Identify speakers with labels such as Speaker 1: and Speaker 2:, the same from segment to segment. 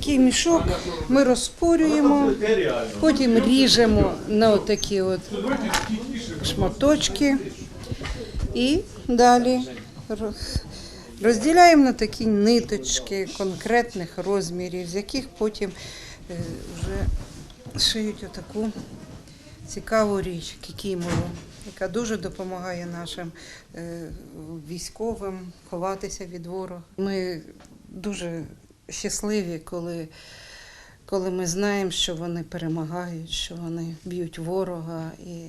Speaker 1: такий мішок ми розпорюємо, потім ріжемо на такі от шматочки і далі розділяємо на такі ниточки конкретних розмірів, з яких потім е, вже шиють отаку цікаву річ кікімору, яка дуже допомагає нашим е, військовим ховатися від ворога. Ми дуже щасливі, коли, коли ми знаємо, що вони перемагають, що вони б'ють ворога. І,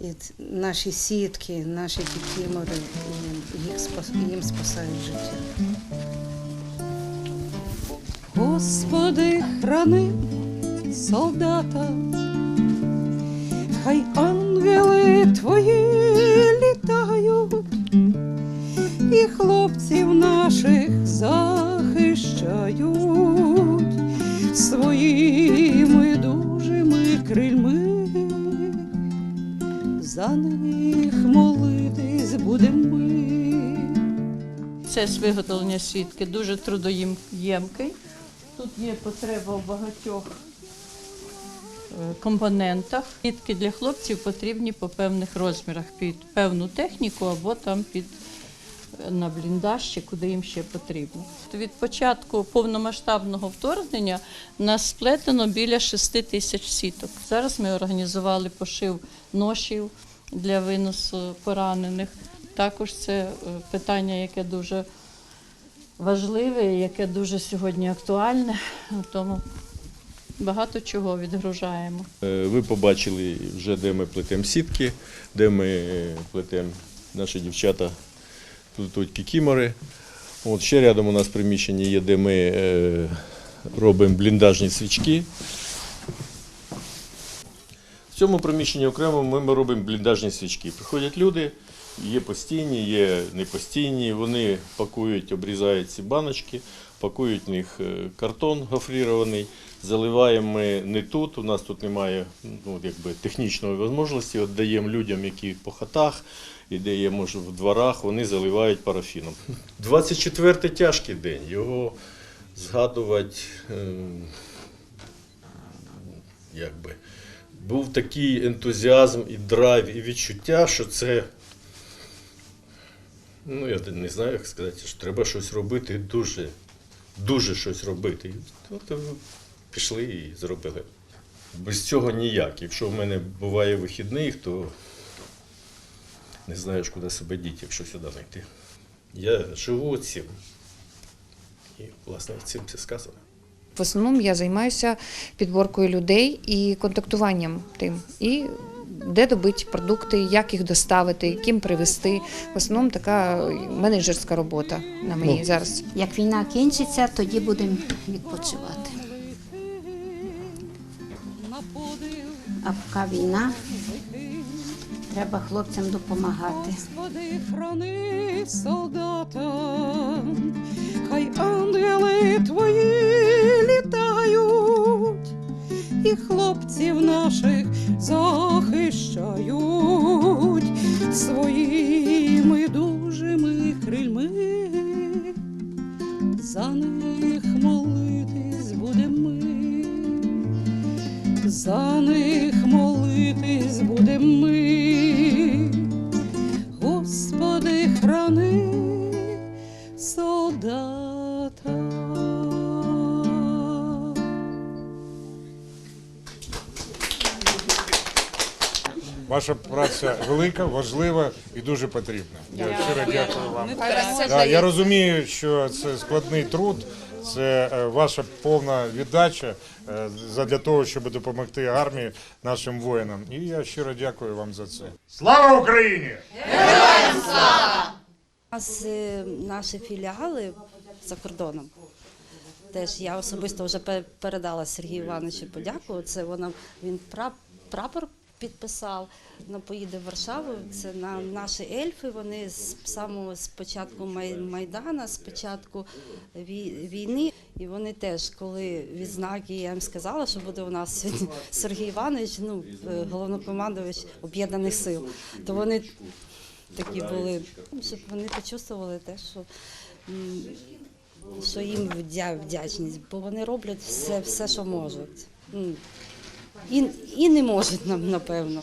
Speaker 1: і наші сітки, наші кікімори їх їм спасають життя.
Speaker 2: Господи, храни солдата, хай ангели твої літають, і хлопців наших За них молитись будемо ми.
Speaker 3: Процес виготовлення свідки дуже трудоємкий. Тут є потреба в багатьох е, компонентах. Свідки для хлопців потрібні по певних розмірах під певну техніку або там під на бліндаж, чи куди їм ще потрібно. Від початку повномасштабного вторгнення нас сплетено біля 6 тисяч сіток. Зараз ми організували пошив ношів для виносу поранених. Також це е, питання, яке дуже важливе, яке дуже сьогодні актуальне, тому багато чого відгружаємо.
Speaker 4: Е, Ви побачили вже, де ми плетемо сітки, де ми е, плетемо наші дівчата плетуть кікімори. От ще рядом у нас приміщення є, де ми е, робимо бліндажні свічки. В цьому приміщенні окремо ми, ми робимо бліндажні свічки. Приходять люди, є постійні, є непостійні. Вони пакують, обрізають ці баночки, пакують в них е, картон гофрірований. Заливаємо ми не тут. У нас тут немає ну, якби, технічної можливості. От даємо людям, які по хатах, і де є, може, в дворах, вони заливають парафіном. 24-й тяжкий день. Його згадувати. ем, якби був такий ентузіазм і драйв, і відчуття, що це. Ну, я не знаю, як сказати, що треба щось робити, дуже, дуже щось робити. Пішли і зробили. Без цього ніяк. Якщо в мене буває вихідних, то не знаєш, куди себе діти, якщо сюди не йти. Я живу цим. І, власне, цим це сказано.
Speaker 5: В основному я займаюся підборкою людей і контактуванням тим. І де добити продукти, як їх доставити, яким привезти. В основному така менеджерська робота на мені зараз.
Speaker 6: Як війна кінчиться, тоді будемо відпочивати. А поки війна, треба хлопцям допомагати.
Speaker 2: Господи, храни солдата, хай ангели твої літають, і хлопців наших захищають своїми дужими них молитись будемо ми. Господи, храни солдата.
Speaker 7: Ваша праця велика, важлива і дуже потрібна. Я щиро дякую вам. Да, я розумію, що це складний труд, це е, ваша повна віддача е, задля того, щоб допомогти армії нашим воїнам. І я щиро дякую вам за це. Слава Україні!
Speaker 8: У нас е, наші філіали за кордоном. Теж я особисто вже передала Сергію Івановичу подяку. Це вона він пра- прапор підписав. Вона поїде в Варшаву. Це на наші ельфи. Вони з самого з початку Май- майдана, з початку війни. І вони теж, коли відзнаки, я їм сказала, що буде у нас сьогодні Сергій Іванович, ну е, головнокомандувач об'єднаних сил. То вони такі були, щоб вони почувствували те, що що їм вдя- вдячність, бо вони роблять все, все що можуть. І, і не можуть нам, напевно.